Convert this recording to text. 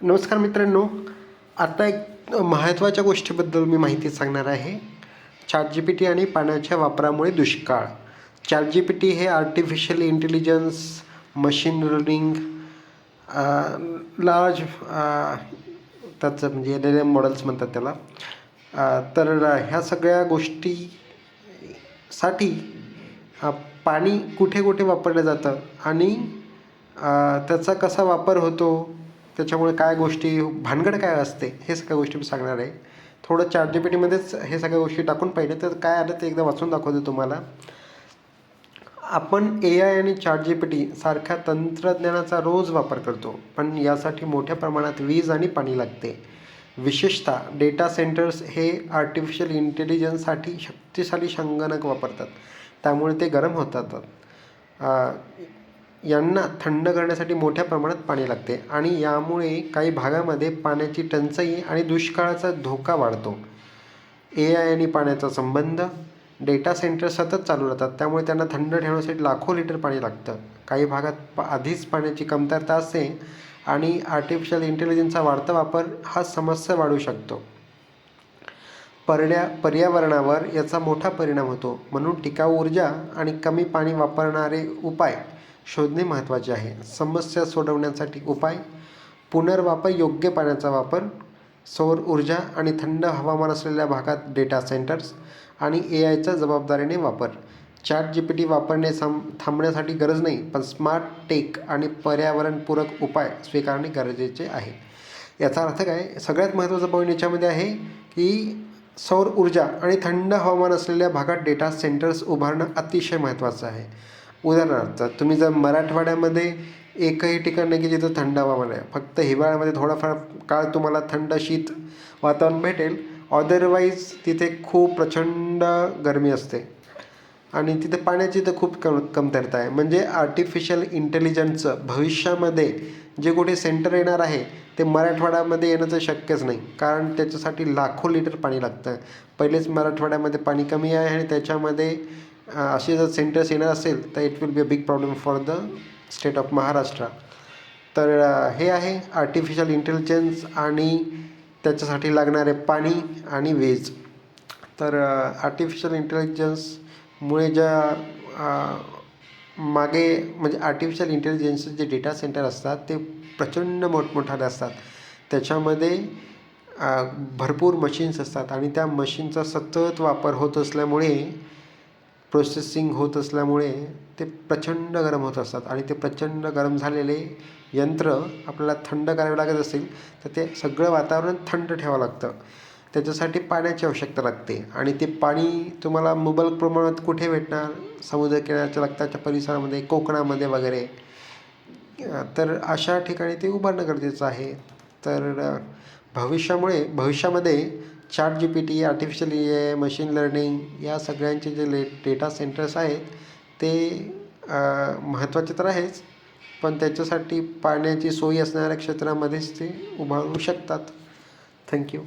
नमस्कार मित्रांनो. आता एक महत्त्वाच्या गोष्टीबद्दल मी माहिती सांगणार आहे. चॅट जी पी टी आणि पाण्याच्या वापरामुळे दुष्काळ. चॅट जी पी टी हे artificial intelligence machine learning large त्याचं म्हणजे एल एल एम मॉडेल्स म्हणतात त्याला. तर ह्या सगळ्या गोष्टीसाठी पाणी कुठे कुठे वापरलं जातं आणि त्याचा कसा वापर होतो त्याच्यामुळे काय गोष्टी भानगड काय असते हे सगळ्या गोष्टी मी सांगणार आहे. थोडं चार जी पी टीमध्येच हे सगळ्या गोष्टी टाकून पाहिले तर काय आलं ते एकदा वाचून दाखवते तुम्हाला. आपण ए आय आणि चार जी पी टी सारख्या तंत्रज्ञानाचा रोज वापर करतो पण यासाठी मोठ्या प्रमाणात वीज आणि पाणी लागते. विशेषतः डेटा सेंटर्स हे आर्टिफिशियल इंटेलिजन्ससाठी शक्तिशाली संगणक वापरतात. त्यामुळे ते गरम होतात. यांना थंड करण्यासाठी मोठ्या प्रमाणात पाणी लागते आणि यामुळे काही भागामध्ये पाण्याची टंचाई आणि दुष्काळाचा धोका वाढतो. ए आय आणि पाण्याचा संबंध डेटा सेंटर सतत चालू राहतात त्यामुळे त्यांना थंड ठेवण्यासाठी लाखो लिटर पाणी लागतं. काही भागात पा आधीच पाण्याची कमतरता असते आणि आर्टिफिशियल इंटेलिजन्सचा वाढता वापर हा समस्या वाढू शकतो. परड्या पर्यावरणावर याचा मोठा परिणाम होतो. म्हणून टिकाऊ ऊर्जा आणि कमी पाणी वापरणारे उपाय शोधणे महत्त्वाचे आहे. समस्या सोडवण्यासाठी उपाय. पुनर्वापर योग्य पाण्याचा वापर. सौर ऊर्जा आणि थंड हवामान असलेल्या भागात डेटा सेंटर्स आणि ए आयचा जबाबदारीने वापर. चॅट जी पी टी वापरणे सम थांबण्यासाठी गरज नाही पण स्मार्ट टेक आणि पर्यावरणपूरक उपाय स्वीकारणे गरजेचे आहे. याचा अर्थ काय? सगळ्यात महत्त्वाचा पॉईंट याच्यामध्ये आहे की सौर ऊर्जा आणि थंड हवामान असलेल्या भागात डेटा सेंटर्स उभारणं अतिशय महत्त्वाचं आहे. उदाहरणार्थ तुम्ही जर मराठवाड्यामध्ये एकही ठिकाण नाही की जिथं थंड हवामान आहे फक्त हिवाळ्यामध्ये थोडाफार काळ तुम्हाला थंड शीत वातावरण भेटेल. अदरवाईज तिथे खूप प्रचंड गरमी असते. आणि तिथे पाण्याची तर खूप कम कमतरता आहे. म्हणजे आर्टिफिशियल इंटेलिजन्सचं भविष्यामध्ये जे कुठे सेंटर येणार आहे ते मराठवाड्यामध्ये येणं तर शक्यच नाही. कारण त्याच्यासाठी लाखो लिटर पाणी लागतं. पहिलेच मराठवाड्यामध्ये पाणी कमी आहे आणि त्याच्यामध्ये असे जर सेंटर्स येणार असेल तर it will be a big problem for the state of Maharashtra तर हे आहे आर्टिफिशियल इंटेलिजन्स आणि त्याच्यासाठी लागणारे पाणी आणि वीज. तर आर्टिफिशियल इंटेलिजन्समुळे ज्या मागे म्हणजे आर्टिफिशियल इंटेलिजन्सचे जे डेटा सेंटर असतात ते प्रचंड मोठमोठाले असतात. त्याच्यामध्ये भरपूर मशीन्स असतात आणि त्या मशीनचा सतत वापर होत असल्यामुळे प्रोसेसिंग होत असल्यामुळे ते प्रचंड गरम होत असतात. आणि ते प्रचंड गरम झालेले यंत्र आपल्याला थंड करावे लागत असेल तर ते सगळं वातावरण थंड ठेवावं लागतं. त्याच्यासाठी पाण्याची आवश्यकता लागते. आणि ते पाणी तुम्हाला मुबलक प्रमाणात कुठे भेटणार? समुद्रकिनाऱ्याच्या लागताच्या परिसरामध्ये कोकणामध्ये वगैरे. तर अशा ठिकाणी ते उभारणं गरजेचं आहे. तर भविष्यामुळे भविष्यामध्ये ChatGPT artificial A machine learning या सगळ्यांचे जे ले डेटा सेंटर्स आहेत ते महत्त्वाचे तर आहेच पण त्याच्यासाठी पाण्याची सोयी असणाऱ्या क्षेत्रामध्येच ते उभारू शकतात. थँक्यू